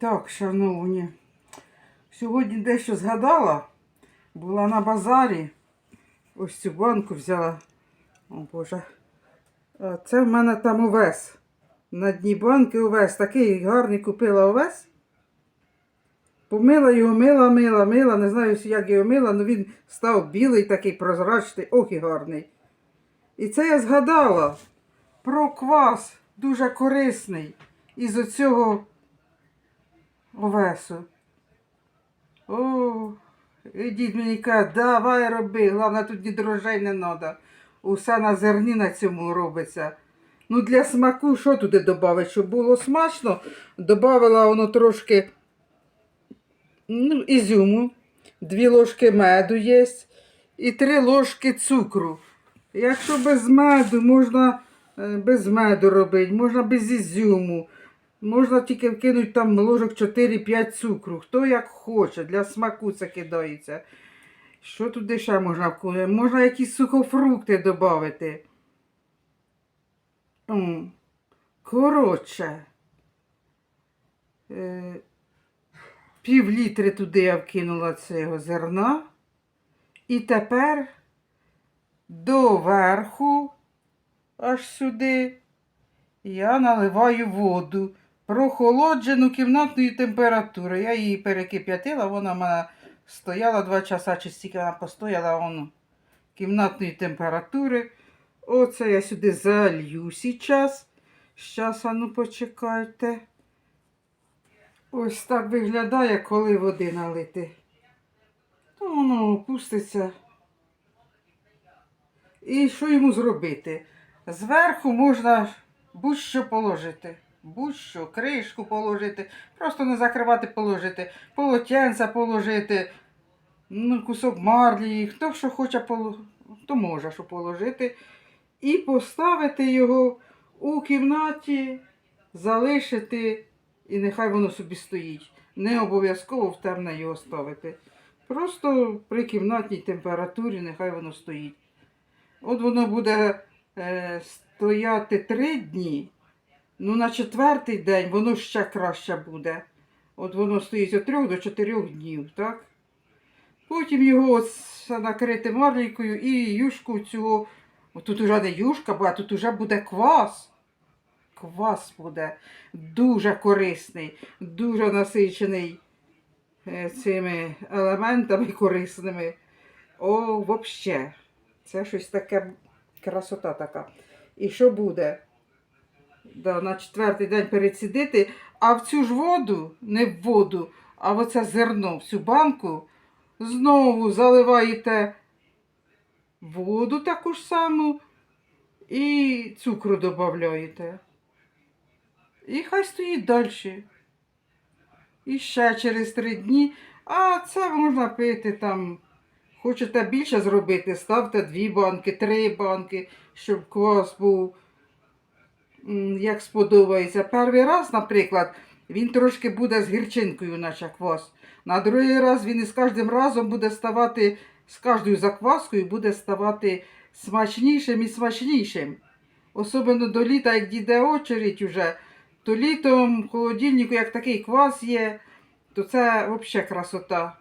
Так, шановні, сьогодні дещо згадала. Була на базарі. Ось цю банку взяла. О Боже. Це в мене там овес. На дні банки овес. Такий гарний купила овес. Помила його, мила, мила, мила. Не знаю, як його мила, але він став білий, такий прозрачний, ох і гарний. І це я згадала про квас, дуже корисний. Із оцього овесу. О, і мені каже, давай роби, головне тут ні дрожжей не треба. Усе на зерні на цьому робиться. Ну, для смаку що туди додати? Щоб було смачно, додавала воно трошки ну, ізюму, дві ложки меду є і три ложки цукру. Якщо без меду, можна е, без меду робити, можна без ізюму. Можна тільки вкинути там ложок 4-5 цукру. Хто як хоче, для смаку це кидається. Що туди ще можна вкинути? Можна якісь сухофрукти додати. Коротше. Е, пів літри туди я вкинула цього зерна. І тепер доверху, аж сюди, я наливаю воду прохолоджену кімнатної температури. Я її перекип'ятила, вона в мене стояла 2 часа, чи стільки вона постояла воно кімнатної температури. Оце я сюди залью зараз. Щас, а ну почекайте. Ось так виглядає, коли води налити. То воно опуститься. І що йому зробити? Зверху можна будь-що положити. Будь-що, кришку положити, просто не закривати положити, полотенця положити, ну, кусок марлі, хто що хоче, хто може що положити. І поставити його у кімнаті, залишити, і нехай воно собі стоїть. Не обов'язково в темне його ставити. Просто при кімнатній температурі нехай воно стоїть. От воно буде е, стояти три дні. Ну, на четвертий день воно ще краще буде. От воно стоїть від трьох до чотирьох днів, так? Потім його накрити марлейкою і юшку цього. Тут уже не юшка, а тут уже буде квас. Квас буде дуже корисний, дуже насичений е, цими елементами корисними. О, взагалі. Це щось таке красота така. І що буде? Да, на четвертий день перецідити, а в цю ж воду, не в воду, а в оце зерно, в цю банку, знову заливаєте воду таку ж саму і цукру додаєте. І хай стоїть далі. І ще через три дні. А це можна пити там. Хочете більше зробити, ставте дві банки, три банки, щоб квас був як сподобається. Перший раз, наприклад, він трошки буде з гірчинкою, наче квас. На другий раз він із кожним разом буде ставати, з кожною закваскою буде ставати смачнішим і смачнішим. Особливо до літа, як дійде очередь уже, то літом в холодильнику, як такий квас є, то це взагалі красота.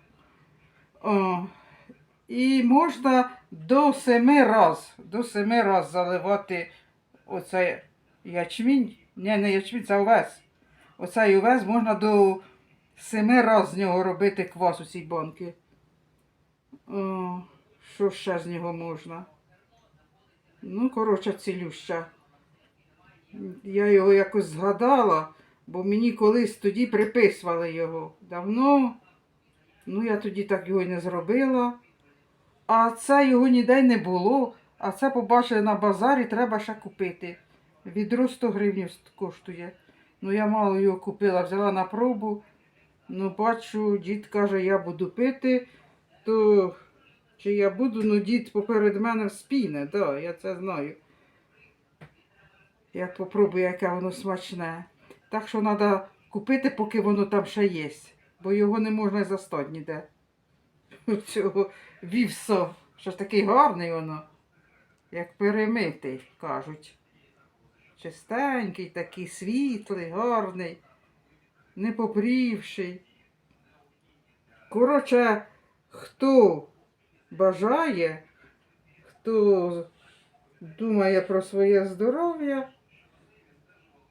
О, і можна до семи раз, до семи раз заливати оцей ячмінь. Ні, не ячмінь, це овес. Оцей овес можна до семи раз з нього робити квас у цій банки. О, що ще з нього можна? Ну, коротше, цілюща. Я його якось згадала, бо мені колись тоді приписували його. Давно. Ну, я тоді так його й не зробила. А це його ніде не було. А це побачили на базарі, треба ще купити. Відро 100 гривень коштує. Ну, я мало його купила, взяла на пробу. Ну, бачу, дід каже, я буду пити, то чи я буду, ну дід поперед мене спіне, да, я це знаю. Я попробую, яке воно смачне. Так що треба купити, поки воно там ще є. Бо його не можна застати ніде. Цього вівсо. Що ж такий гарний воно, як перемитий, кажуть. Чистенький, такий світлий, гарний. не попрівший. Коротше, хто бажає, хто думає про своє здоров'я,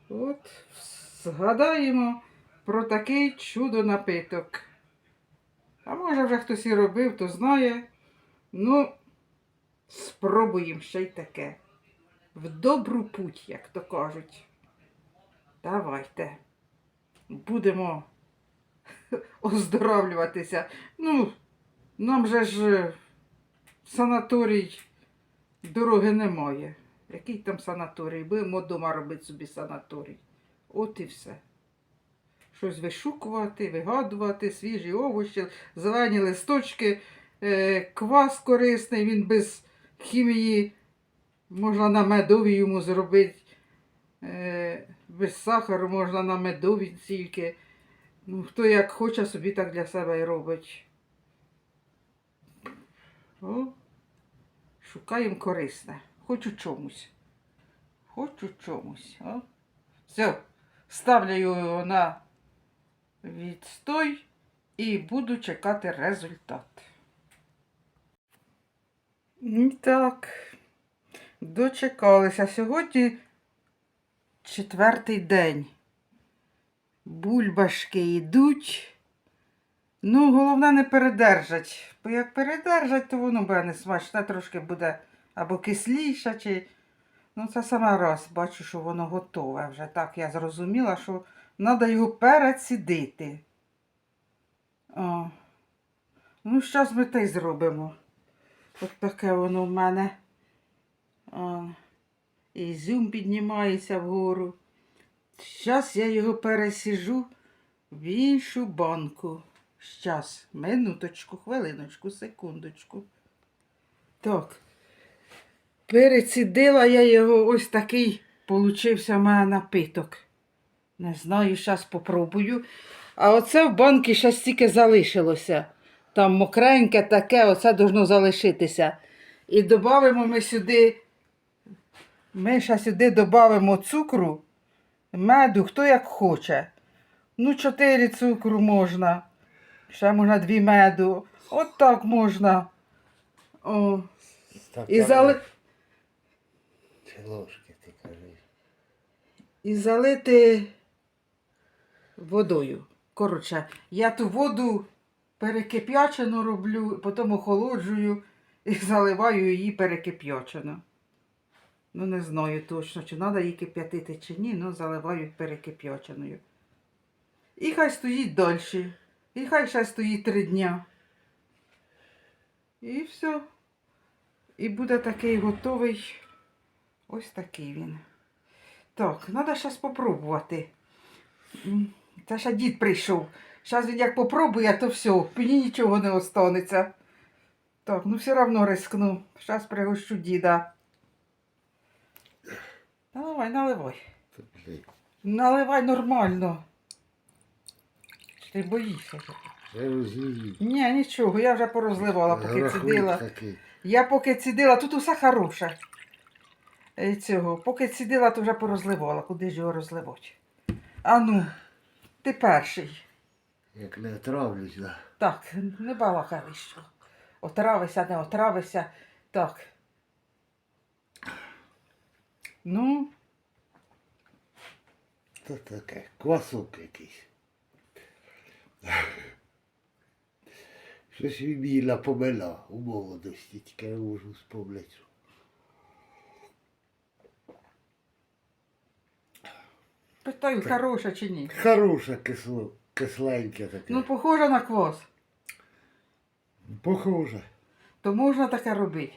от згадаємо про такий чудо-напиток. А може вже хтось і робив, то знає. Ну, спробуємо ще й таке. В добру путь, як то кажуть. Давайте. Будемо оздоровлюватися. Ну, нам же ж е, санаторій дороги немає. Який там санаторій? Будемо вдома робити собі санаторій. От і все. Щось вишукувати, вигадувати, свіжі овочі, зелені листочки, е, квас корисний, він без хімії можна на медові йому зробити. Е, без сахару можна на медові тільки. Ну, хто як хоче, собі так для себе і робить. Шукаємо корисне. Хоч у чомусь. Хоч у чомусь. О. Все, ставлю його на відстой і буду чекати результат. І Так, дочекалися. Сьогодні четвертий день. Бульбашки йдуть. Ну, головне не передержать. Бо як передержать, то воно буде не смачне, трошки буде або кисліше, чи. Ну, це саме раз бачу, що воно готове вже. Так я зрозуміла, що треба його перецідити. О. Ну, зараз ми те й зробимо. От таке воно в мене. О. Ізюм піднімається вгору. Зараз я його пересіжу в іншу банку. Щас, минуточку, хвилиночку, секундочку. Так. Перецідила я його, ось такий получився в мене напиток. Не знаю, зараз попробую. А оце в банки ще стільки залишилося. Там мокреньке таке, оце должно залишитися. І додамо ми сюди, ми ще сюди додамо цукру, меду, хто як хоче. Ну, чотири цукру можна. Ще можна дві меду. От так можна. О. І, зали... Чи ложки ти кажеш? і залити водою. Коротше, я ту воду перекип'ячену роблю, потім охолоджую і заливаю її перекип'ячену. Ну, не знаю точно, чи треба її кип'ятити чи ні, але заливаю перекип'яченою. І хай стоїть далі. І хай ще стоїть три дня. І все. І буде такий готовий. Ось такий він. Так, треба зараз спробувати. Та ще дід прийшов. Зараз він як попробує, то все, мені нічого не останеться. Так, ну все одно рискну. Зараз пригощу діда. Наливай, наливай. Наливай нормально. Ти боїшся? Ні, нічого, я вже порозливала, поки цідила. Я поки цідила, тут усе хороше. Е, Цього, поки цідила, то вже порозливала. Куди ж його розливати? А ну, ти перший. Як не отравлюсь, да. Так, не балакай що. Отравися, не отравися. Так. Ну, То таке, квасок якийсь. Щось він мені напоминав у молодості, тільки не можу спомнити. питаю, хороше чи ні? Хороше кисло, кисленьке таке. Ну, похоже на квас. Похоже. То можна таке робити.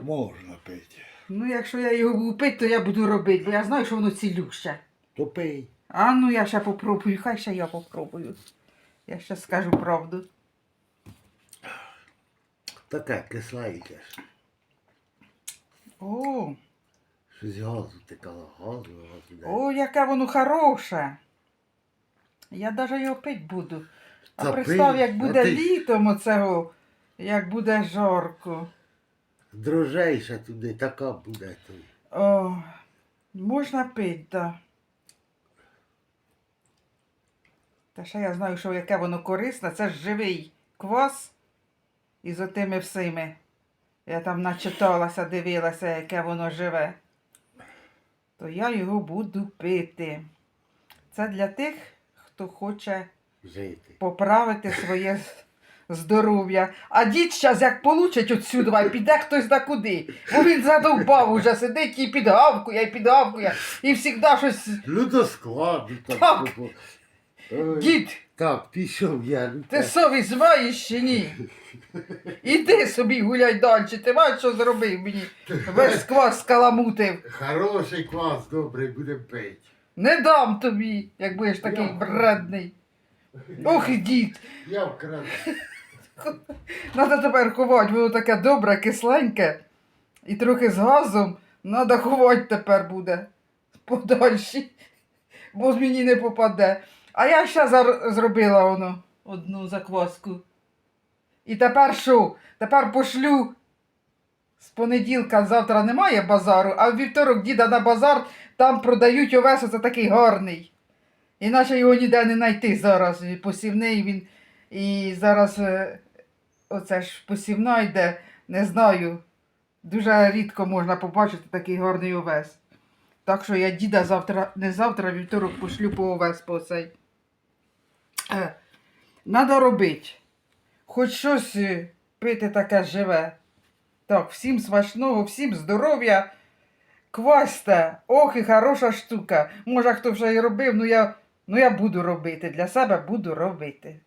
Можна пити. Ну, якщо я його буду пити, то я буду робити, бо я знаю, що воно цілюще. То пий. А ну я ще попробую, хай ще я попробую. Я ще скажу правду. Таке кисленьке. ж. О, Щось газу тикало, газу, газу. о, яке воно хороше. Я навіть його пити буду. А Та представ, пий, як а буде ти- літом оцього, як буде жарко. Дрожейша туди, така буде той. О, можна пити, так. Та ще я знаю, що яке воно корисне, це ж живий квас із отими всіми. Я там начиталася, дивилася, яке воно живе. То я його буду пити. Це для тих, хто хоче Жити. поправити своє здоров'я. А дід зараз як получить отсюди, піде хтось на куди. Бо він задовбав уже сидить і підгавкує, і підгавкує, і завжди щось. Ну до складу Так. так. Дід, Так, пішов я. ти совість маєш чи ні? Іди собі гуляй далі, ти бачиш, що зробив мені. Весь квас скаламутив. Хороший квас, добрий, будемо пити. Не дам тобі, як будеш такий бредний. Ох, дід. Я вкраду. Надо тепер ховати, воно таке добре, кисленьке. І трохи з газом. Надо ховати тепер буде. Подальші. Бо мені не попаде. А я ще зар- зробила воно одну закваску. І тепер що? Тепер пошлю. З понеділка завтра немає базару, а в вівторок діда на базар там продають овес, оце такий гарний. Іначе його ніде не знайти зараз. Посівний він. І зараз е, оце ж посівна йде, не знаю. Дуже рідко можна побачити такий гарний овес. Так що я діда завтра, не завтра, вівторок пошлю по овес по цей. Е, Надо робити. Хоч щось е, пити таке живе. Так, всім смачного, всім здоров'я. Квасьте, ох і хороша штука. Може, хто вже і робив, ну я, ну я буду робити. Для себе буду робити.